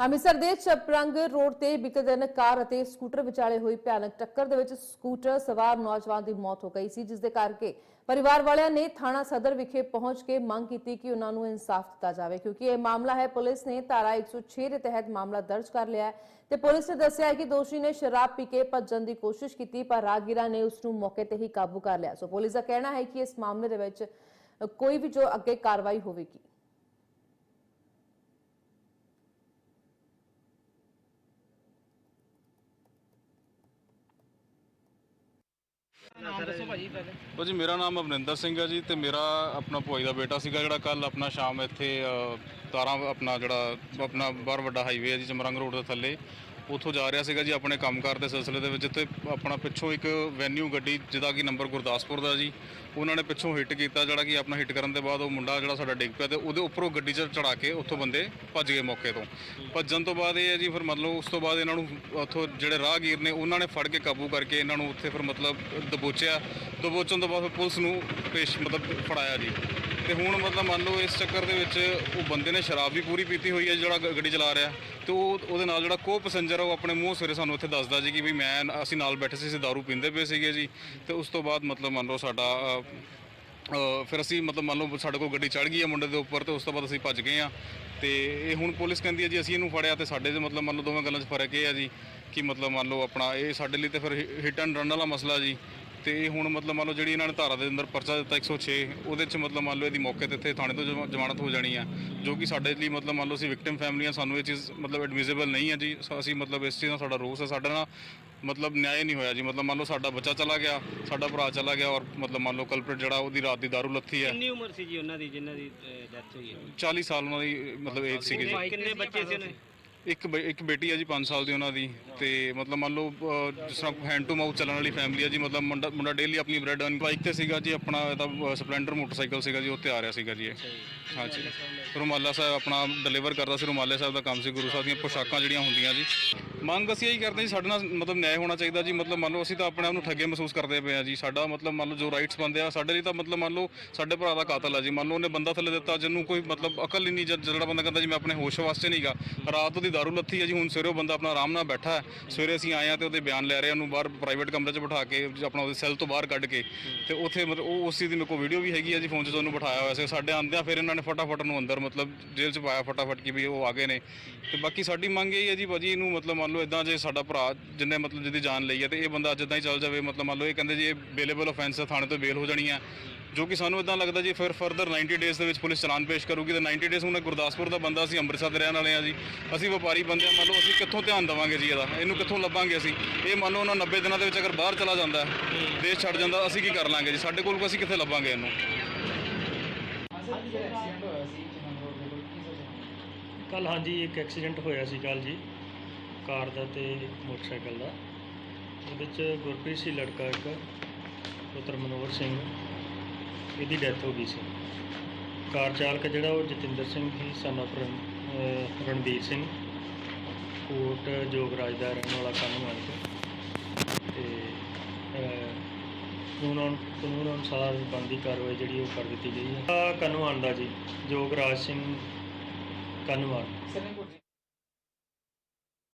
ਅੰਮ੍ਰਿਤਸਰ ਦੇ ਚਪਰੰਗ ਰੋਡ ਤੇ ਬੀਤੇ ਦਿਨ ਕਾਰ ਅਤੇ ਸਕੂਟਰ ਵਿਚਾਲੇ ਹੋਈ ਭਿਆਨਕ ਟੱਕਰ ਦੇ ਵਿੱਚ ਸਕੂਟਰ ਸਵਾਰ ਨੌਜਵਾਨ ਦੀ ਮੌਤ ਹੋ ਗਈ ਸੀ, ਜਿਸ ਦੇ ਕਰਕੇ ਪਰਿਵਾਰ ਵਾਲਿਆਂ ਨੇ ਥਾਣਾ ਸਦਰ ਵਿਖੇ ਪਹੁੰਚ ਕੇ ਮੰਗ ਕੀਤੀ ਕਿ ਉਹਨਾਂ ਨੂੰ ਇਨਸਾਫ ਦਿੱਤਾ ਜਾਵੇ, ਕਿਉਂਕਿ ਇਹ ਮਾਮਲਾ ਹੈ, ਪੁਲਿਸ ਨੇ ਧਾਰਾ 106 ਦੇ ਤਹਿਤ ਮਾਮਲਾ ਦਰਜ ਕਰ ਲਿਆ ਹੈ ਤੇ ਪੁਲਿਸ ਨੇ ਦੱਸਿਆ ਹੈ ਕਿ ਦੋਸ਼ੀ ਨੇ ਸ਼ਰਾਬ ਪੀ ਕੇ ਭੱਜਣ ਦੀ ਕੋਸ਼ਿਸ਼ ਕੀਤੀ, ਪਰ ਰਾਹਗੀਰਾਂ ਨੇ ਉਸ ਨੂੰ ਮੌਕੇ ਤੇ ਹੀ ਕਾਬੂ ਕਰ ਲਿਆ। ਸੋ ਪੁਲਿਸ ਦਾ ਕਹਿਣਾ ਹੈ ਕਿ ਇਸ ਮਾਮਲੇ ਦੇ ਵਿੱਚ ਕੋਈ ਵੀ ਜੋ ਅੱਗੇ ਕਾਰਵਾਈ ਹੋਵੇਗੀ। ਨਾਮ ਦੱਸੋ ਭਾਜੀ ਪਹਿਲੇ। ਭਾਜੀ ਮੇਰਾ ਨਾਮ ਅਮਰਿੰਦਰ ਸਿੰਘ ਹੈ ਜੀ ਤੇ ਮੇਰਾ ਆਪਣਾ ਭੋਈ ਦਾ ਬੇਟਾ ਸੀਗਾ ਜਿਹੜਾ ਕੱਲ ਆਪਣਾ ਸ਼ਾਮ ਇੱਥੇ ਅ, ਤਾਰਾਂ ਆਪਣਾ ਜਿਹੜਾ ਆਪਣਾ ਬਾਹਰ ਵੱਡਾ ਹਾਈਵੇ ਹੈ ਜੀ ਚਮਰੰਗ ਰੋਡ ਦੇ ਥੱਲੇ। ਉੱਥੋਂ ਜਾ ਰਿਹਾ ਸੀਗਾ ਜੀ ਆਪਣੇ ਕੰਮਕਾਰ ਦੇ ਸਿਲਸਿਲੇ ਦੇ ਵਿੱਚ ਤੇ ਆਪਣਾ ਪਿੱਛੋਂ ਇੱਕ ਵੈਨਿਊ ਗੱਡੀ, ਜਿਹਦਾ ਕਿ ਨੰਬਰ ਗੁਰਦਾਸਪੁਰ ਦਾ ਜੀ, ਉਹਨਾਂ ਨੇ ਪਿੱਛੋਂ ਹਿੱਟ ਕੀਤਾ, ਜਿਹੜਾ ਕਿ ਆਪਣਾ ਹਿੱਟ ਕਰਨ ਦੇ ਬਾਅਦ ਉਹ ਮੁੰਡਾ ਜਿਹੜਾ ਸਾਡਾ ਡਿੱਗ ਪਿਆ ਤੇ ਉਹਦੇ ਉੱਪਰੋਂ ਗੱਡੀ 'ਚ ਚੜਾ ਕੇ ਉੱਥੋਂ ਬੰਦੇ ਭੱਜ ਗਏ ਮੌਕੇ ਤੋਂ। ਭੱਜਣ ਤੋਂ ਬਾਅਦ ਇਹ ਹੈ ਜੀ ਫਿਰ ਮਤਲਬ ਉਸ ਤੋਂ ਬਾਅਦ ਇਹਨਾਂ ਨੂੰ ਉੱਥੋਂ ਜਿਹੜੇ ਰਾਹਗੀਰ ਨੇ ਉਹਨਾਂ ਨੇ ਫੜ ਕੇ ਕਾਬੂ ਕਰਕੇ ਇਹਨਾਂ ਨੂੰ ਉੱਥੇ ਫਿਰ ਮਤਲਬ ਦਬੋਚਿਆ। ਦਬੋਚਣ ਤੋਂ ਬਾਅਦ ਫਿਰ ਪੁਲਿਸ ਨੂੰ ਪੇਸ਼ ਮਤਲਬ ਫੜਾਇਆ ਜੀ। ਤੇ ਹੁਣ ਮਤਲਬ ਮੰਨ ਲਓ ਇਸ ਚੱਕਰ ਦੇ ਵਿੱਚ ਉਹ ਬੰਦੇ ਨੇ ਸ਼ਰਾਬ ਵੀ ਪੂਰੀ ਪੀਤੀ ਹੋਈ ਹੈ ਜਿਹੜਾ ਗ- ਗੱਡੀ ਚਲਾ ਰਿਹਾ। ਤੇ ਉਹ ਉਹਦੇ ਨਾਲ ਜਿਹੜਾ ਕੋ ਪੈਸੇਂਜਰ ਉਹ ਆਪਣੇ ਮੂੰਹ ਸਵੇਰੇ ਸਾਨੂੰ ਇੱਥੇ ਦੱਸਦਾ ਜੀ ਕਿ ਵੀ ਮੈਂ ਅਸੀਂ ਨਾਲ ਬੈਠੇ ਸੀ, ਅਸੀਂ दारू ਪੀਂਦੇ ਪਏ ਸੀਗੇ ਜੀ। ਤੇ ਉਸ ਤੋਂ ਬਾਅਦ ਮਤਲਬ ਮੰਨ ਲਓ ਸਾਡਾ ਫਿਰ ਅਸੀਂ ਮਤਲਬ ਮੰਨ ਲਓ ਸਾਡੇ ਕੋਲ ਗੱਡੀ ਚੜ ਗਈ ਹੈ ਮੁੰਡੇ ਦੇ ਉੱਪਰ ਤੇ ਉਸ ਤੋਂ ਬਾਅਦ ਅਸੀਂ ਭੱਜ ਗਏ ਆ। ਤੇ ਇਹ ਹੁਣ ਪੁਲਿਸ ਕਹਿੰਦੀ ਹੈ ਜੀ, ਅਸੀਂ ਇਹਨੂੰ ਫੜਿਆ ਤੇ ਸਾਡੇ ਦੇ ਮਤਲਬ ਮੰਨ ਲਓ ਦੋਵੇਂ ਗੱਲਾਂ 'ਚ ਫ਼ਰਕ ਇਹ ਆ ਜੀ ਕਿ ਮਤਲਬ ਮੰਨ ਲਓ ਆਪਣਾ ਇਹ ਸਾਡੇ ਲਈ ਤੇ ਫਿਰ ਹਿੱਟ ਐਂਡ ਰਨ ਵਾਲਾ ਮਸਲਾ ਜੀ। ਤੇ ਹੁਣ ਮਤਲਬ ਮੰਨ ਲਓ ਜਿਹੜੀ ਇਹਨਾਂ ਨੇ ਧਾਰਾ ਦੇ ਅੰਦਰ ਪਰਚਾ ਦਿੱਤਾ 106 ਉਹਦੇ 'ਚ ਮਤਲਬ ਮੰਨ ਲਓ ਇਹਦੀ ਮੌਕੇ ਤੇ ਇੱਥੇ ਥਾਣੇ ਤੋਂ ਜਮਾ- ਜ਼ਮਾਨਤ ਹੋ ਜਾਣੀ ਆ ਜੋ ਕਿ ਸਾਡੇ ਲਈ ਮਤਲਬ ਮੰਨ ਲਓ ਅਸੀਂ ਵਿਕਟਿਮ ਫੈਮਲੀਆਂ ਸਾਨੂੰ ਇਹ ਚੀਜ਼ ਮਤਲਬ ਐਡਮਿਸਿਬਲ ਨਹੀਂ ਹੈ ਜੀ। ਸ- ਅਸੀਂ ਮਤਲਬ ਇਸ ਚੀਜ਼ ਨਾਲ ਸਾਡਾ ਰੋਸ ਹੈ ਸਾਡਾ ਨਾਲ ਮਤਲਬ ਨਿਆਂ ਨਹੀਂ ਹੋਇਆ ਜੀ। ਮਤਲਬ ਮੰਨ ਲਓ ਸਾਡਾ ਬੱਚਾ ਚਲਾ ਗਿਆ ਸਾਡਾ ਭਰਾ ਚਲਾ ਗਿਆ ਔਰ ਮਤਲਬ ਮੰਨ ਲਓ ਕਲਪ੍ਰੇਟ ਜਿਹੜਾ ਉਹਦੀ ਰਾਤ ਦੀ ਦਾਰੂ ਲੱਥੀ ਹੈ ਕਿੰਨੀ ਉਮਰ ਸੀ ਜੀ ਉਹਨਾਂ ਦੀ ਜਿਨ੍ਹਾਂ ਦੀ ਡੈਥ ਹੋਈ ਹੈ? 40 ਸਾਲ ਉਹਨਾਂ ਦੀ ਮਤਲਬ ਏਜ ਸੀਗੀ ਜੀ। ਕਿੰਨੇ ਬੱਚੇ ਸੀ ਉਹਨੇ ਇੱਕ ਬੇ ਇੱਕ ਬੇਟੀ ਆ ਜੀ 5 ਸਾਲ ਦੀ ਉਹਨਾਂ ਦੀ ਤੇ ਮਤਲਬ ਮੰਨ ਲਓ ਅਹ, ਜਿਸ ਤਰ੍ਹਾਂ ਹੈਂਡ ਟੂ ਮਾਊਥ ਚੱਲਣ ਵਾਲੀ ਫੈਮਿਲੀ ਆ ਜੀ ਮਤਲਬ ਮੁੰਡਾ ਮੁੰਡਾ ਡੇਲੀ ਆਪਣੀ ਬ੍ਰੈਡ ਅਰਨ ਬਾਈਕ ਤੇ ਸੀਗਾ ਜੀ ਆਪਣਾ ਇਹਦਾ ਸਪਲੈਂਡਰ ਮੋਟਰਸਾਈਕਲ ਸੀਗਾ ਜੀ ਉੱਤੇ ਆ ਰਿਹਾ ਸੀਗਾ ਜੀ ਇਹ। ਹਾਂਜੀ। ਰੁਮਾਲਾ ਸਾਹਿਬ ਆਪਣਾ ਡਿਲੀਵਰ ਕਰਦਾ ਸੀ ਰੁਮਾਲੇ ਸਾਹਿਬ ਦਾ ਕੰਮ ਸੀ ਗੁਰੂ ਸਾਹਿਬ ਦੀਆਂ ਪੋਸ਼ਾਕਾਂ ਜਿਹੜੀਆਂ ਹੁੰਦੀਆਂ ਜੀ। ਮੰਗ ਅਸੀਂ ਇਹੀ ਕਰਦੇ ਜੀ ਸਾਡੇ ਨਾਲ ਮਤਲਬ ਨਿਆਂ ਹੋਣਾ ਚਾਹੀਦਾ ਜੀ ਮਤਲਬ ਮੰਨ ਲਓ ਅਸੀਂ ਤਾਂ ਆਪਣੇ ਆਪ ਨੂੰ ਠੱਗੇ ਮਹਿਸੂਸ ਕਰਦੇ ਪਏ ਆ ਜੀ ਸਾਡਾ ਮਤਲਬ ਮੰਨ ਲਓ ਜੋ ਰਾਈਟਸ ਬੰਦੇ ਆ ਸਾਡੇ ਲਈ ਤਾਂ ਮਤਲਬ ਮੰਨ ਲਓ ਸਾਡੇ ਭਰਾ ਦਾ ਕਾਤਲ ਆ ਜੀ। ਮੰਨ ਲਓ ਉਹਨੇ ਬੰਦਾ ਥੱਲੇ ਦਿੱਤਾ ਜਿਹਨੂੰ ਕੋਈ ਮਤਲਬ ਅਕਲ ਹੀ ਨਹੀਂ ਜਦ ਜਿਹੜਾ ਬੰਦਾ ਕਹਿੰਦਾ ਜੀ ਮੈਂ ਆਪਣੇ ਹੋਸ਼ ਵਾਸਤੇ ਨਹੀਂਗਾ ਰਾਤ ਦੀ ਉਹਦੀ ਦਾਰੂ ਲੱਥੀ ਹੈ ਜੀ। ਹੁਣ ਸਵੇਰੇ ਉਹ ਬੰਦਾ ਆਪਣਾ ਆਰਾਮ ਨਾਲ ਬੈਠਾ ਹੈ। ਸਵੇਰੇ ਅਸੀਂ ਆਏ ਆ ਤੇ ਉਹਦੇ ਬਿਆਨ ਲੈ ਰਹੇ ਉਹਨੂੰ ਬਾਹਰ ਪ੍ਰਾਈਵੇਟ ਕਮਰੇ 'ਚ ਬਿਠਾ ਕੇ ਆਪਣਾ ਉਹਦੇ ਸੈੱਲ ਤੋਂ ਬਾਹਰ ਕੱਢ ਕੇ। ਤੇ ਉੱਥੇ ਮਤਲਬ ਉਹ ਉਸ ਚੀਜ਼ ਦੀ ਮੇਰੇ ਕੋਲ ਵੀਡੀਓ ਵੀ ਹੈਗੀ ਆ ਜੀ ਫੋਨ 'ਚ ਤੁਹਾਨੂੰ ਬਿਠਾਇਆ ਹੋਇਆ ਸੀ। ਸਾਡੇ ਆਂਦਿਆਂ ਫਿਰ ਇਹਨਾਂ ਨੇ ਫਟਾਫਟ ਨੂੰ ਅੰਦਰ ਮਤਲਬ ਜੇਲ੍ਹ 'ਚ ਪਾਇਆ ਫਟਾਫਟ ਕਿ ਵੀ ਉਹ ਆ ਗਏ ਨੇ। ਤੇ ਬਾਕੀ ਸਾਡੀ ਮੰਗ ਇਹ ਹੈ ਜੀ ਭਾਜੀ, ਇਹਨੂੰ ਮਤਲਬ ਮੰਨ ਲਓ ਇਦਾਂ ਜੇ ਸਾਡਾ ਭਰਾ ਜਿੰਨੇ ਮਤਲਬ ਜਿਹਦੀ ਜਾਨ ਲਈ ਹੈ ਤੇ ਇਹ ਬੰਦਾ ਅੱਜ ਇਦਾਂ ਹੀ ਚੱਲ ਜਾਵੇ। ਮਤਲਬ ਮੰਨ ਲਓ ਇਹ ਕਹਿੰਦੇ ਜੀ, ਇਹ ਬੇਲੇਬਲ ਆਫੈਂਸ ਹੈ, ਥਾਣੇ ਤੋਂ ਬੇਲ ਹੋ ਜਾਣੀ ਹੈ। ਜੋ ਕਿ ਸਾਨੂੰ ਇਦਾਂ ਲੱਗਦਾ ਜੀ ਫਿਰ ਫਰਦਰ 90 ਡੇਜ਼ ਦੇ ਵਿੱਚ ਪੁਲਿਸ ਚਲਾਨ ਪੇਸ਼ ਕਰੂਗੀ ਤੇ 90 ਡੇਜ਼ ਹੁਣ ਗੁਰਦਾਸਪੁਰ ਦਾ ਬੰਦਾ ਅਸੀਂ ਅੰਮ੍ਰਿਤਸਰ ਦੇ ਰਹਿਣ ਵਾਲੇ ਆ ਜੀ। ਅਸੀਂ ਵਪਾਰੀ ਬੰਦੇ ਆ ਮੰਨ ਲਓ ਅਸੀਂ ਕਿੱਥੋਂ ਧਿਆਨ ਦੇਵਾਂਗੇ ਜੀ ਇਹਦਾ? ਇਹਨੂੰ ਕਿੱਥੋਂ ਲੱਭਾਂਗੇ ਅਸੀਂ? ਇਹ ਮੰਨ ਲਓ ਉਹਨਾਂ 90 ਦਿਨਾਂ ਦੇ ਵਿੱਚ ਅਗਰ ਬਾਹਰ ਚਲਾ ਜਾਂਦਾ, ਦੇਸ਼ ਛੱਡ ਜਾਂਦਾ, ਅਸੀਂ ਕੀ ਕਰ ਲਾਂਗੇ ਜੀ? ਸਾਡੇ ਕੋਲ ਅਸੀਂ ਕਿੱਥੇ ਲੱਭਾਂਗੇ ਇਹਨੂੰ? ਕੱਲ ਹਾਂਜੀ, ਇੱਕ ਐਕਸੀਡੈਂਟ ਹੋਇਆ ਸੀ ਕੱਲ ਜੀ, ਕਾਰ ਦਾ ਤੇ ਮੋਟਰਸਾਈਕਲ ਦਾ। ਉਹਦੇ ਚ ਗੁਰਪ੍ਰੀਤ ਸੀ, ਲੜਕਾ ਇੱਕ, ਪੁੱਤਰ ਮਨੋਹਰ ਸਿੰਘ। ਇਹਦੀ ਡੈਥ ਹੋ ਗਈ ਸੀ। ਕਾਰ ਚਾਲਕ ਜਿਹੜਾ ਉਹ ਜਤਿੰਦਰ ਸਿੰਘ ਸੀ ਸਨ of ਰਣ, ਅਹ ਰਣਬੀਰ ਸਿੰਘ। ਕੋਟ ਜੋਗਰਾਜ ਦਾ ਰਹਿਣ ਵਾਲਾ ਕਾਨੂੰਨ ਕੇ ਤੇ ਕਾਨੂੰਨ ਕਾਨੂੰਨ ਅਨੁਸਾਰ ਬਣਦੀ ਕਾਰਵਾਈ ਜਿਹੜੀ ਉਹ ਕਰ ਦਿੱਤੀ ਗਈ ਹੈ। ਕਾਨੂੰਨ ਦਾ ਜੀ, ਜੋਗਰਾਜ ਸਿੰਘ ਕਾਨੂੰਨ।